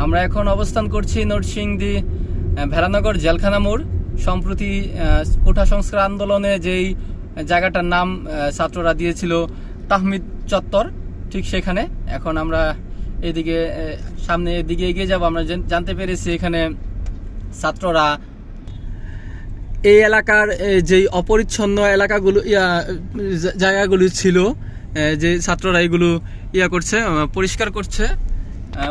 আমরা এখন অবস্থান করছি নরসিংদী ভেড়ানগর জেলখানা মোড়। সম্প্রতি কোঠা সংস্কার আন্দোলনে যেই জায়গাটার নাম ছাত্ররা দিয়েছিল তাহমিদ চত্বর, ঠিক সেখানে। এখন আমরা এদিকে সামনে এদিকে এগিয়ে যাব। আমরা জানতে পেরেছি এখানে ছাত্ররা এই এলাকার যেই অপরিচ্ছন্ন এলাকাগুলো, ইয়া জায়গাগুলো ছিল যে ছাত্ররা এগুলো ইয়া করছে পরিষ্কার করছে।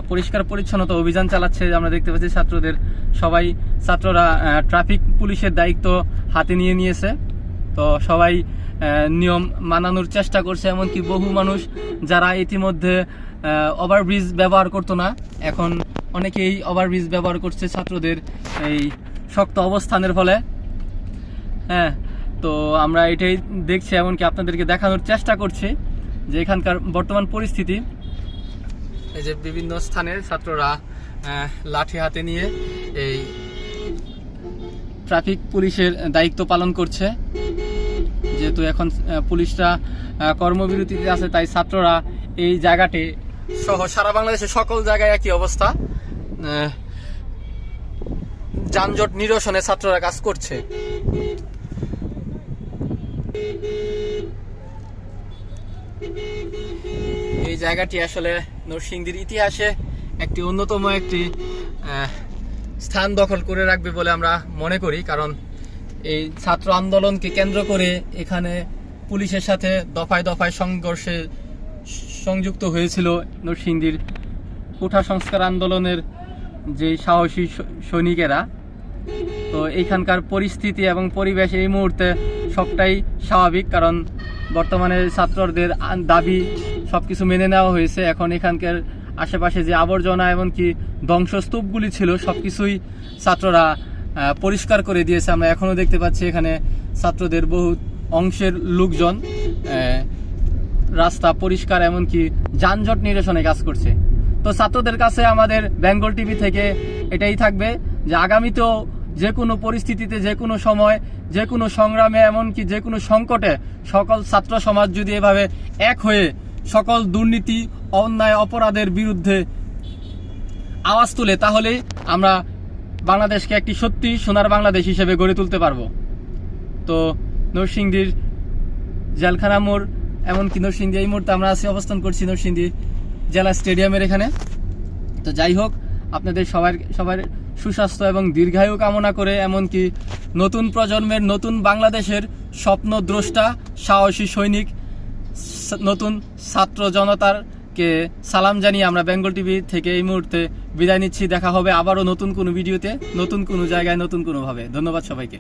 পরিষ্কার পরিচ্ছন্নতা অভিযান চালাচ্ছে আমরা দেখতে পাচ্ছি ছাত্রদের। সবাই, ছাত্ররা ট্রাফিক পুলিশের দায়িত্ব হাতে নিয়ে নিয়েছে। তো সবাই নিয়ম মানানোর চেষ্টা করছে, এমনকি বহু মানুষ যারা ইতিমধ্যে ওভারব্রিজ ব্যবহার করতো না, এখন অনেকেই ওভারব্রিজ ব্যবহার করছে ছাত্রদের এই শক্ত অবস্থানের ফলে। হ্যাঁ তো আমরা এটাই দেখছি, এমনকি আপনাদেরকে দেখানোর চেষ্টা করছি যে এখানকার বর্তমান পরিস্থিতি এই যে বিভিন্ন স্থানের ছাত্ররা লাঠি হাতে নিয়ে এই ট্রাফিক পুলিশের দায়িত্ব পালন করছে। যেহেতু এখন পুলিশরা কর্মবিরতিতে আছে, তাই ছাত্ররা এই জায়গাটি সহ সারা বাংলাদেশের সকল জায়গায় একই অবস্থা। যানজট নিরসনে ছাত্ররা কাজ করছে। এই জায়গাটি আসলে নরসিংদীর ইতিহাসে একটি অন্যতম একটি স্থান দখল করে রাখবে বলে আমরা মনে করি, কারণ এই ছাত্র আন্দোলনকে কেন্দ্র করে এখানে পুলিশের সাথে দফায় দফায় সংঘর্ষে সংযুক্ত হয়েছিল নরসিংদীর কোঠা সংস্কার আন্দোলনের যে সাহসী সৈনিকেরা। তো এইখানকার পরিস্থিতি এবং পরিবেশ এই মুহূর্তে সবটাই স্বাভাবিক, কারণ বর্তমানে ছাত্রদের দাবি সবকিছু মেনে নেওয়া হয়েছে। এখন এখানকার আশেপাশে যে আবর্জনা এমনকি ধ্বংসস্তূপগুলি ছিল সব কিছুই ছাত্ররা পরিষ্কার করে দিয়েছে। আমরা এখনও দেখতে পাচ্ছি এখানে ছাত্রদের বহু অংশের লোকজন রাস্তা পরিষ্কার এমনকি যানজট নিরসনে কাজ করছে। তো ছাত্রদের কাছে আমাদের বেঙ্গল টিভি থেকে এটাই থাকবে যে আগামীতেও যে কোনো পরিস্থিতিতে যে কোনো সময় যে কোনো সংগ্রামে, এমনকি যে কোনো সংকটে সকল ছাত্র সমাজ যদি এভাবে এক হয়ে সকল দুর্নীতি, অন্যায়, অপরাধের বিরুদ্ধে আওয়াজ তুলে, তাহলে আমরা বাংলাদেশকে একটি সত্যি সোনার বাংলাদেশ হিসেবে গড়ে তুলতে পারব। তো নরসিংদীর জেলখানা মোড়, এমনকি নরসিংদী এই মুহূর্তে আমরা আছি, অবস্থান করছি নরসিংদী জেলা স্টেডিয়ামের এখানে। তো যাই হোক, আপনাদের সবার সবার সুস্বাস্থ্য এবং দীর্ঘায়ু কামনা করে, এমনকি নতুন প্রজন্মের নতুন বাংলাদেশের স্বপ্ন দ্রষ্টা সাহসী সৈনিক নতুন ছাত্র জনতার কে সালাম জানিয়ে আমরা বেঙ্গল টিভি থেকে এই মুহূর্তে বিদায় নিচ্ছি। দেখা হবে আবারও নতুন কোনো ভিডিওতে, নতুন কোনো জায়গায়, নতুন কোনোভাবে। ধন্যবাদ সবাইকে।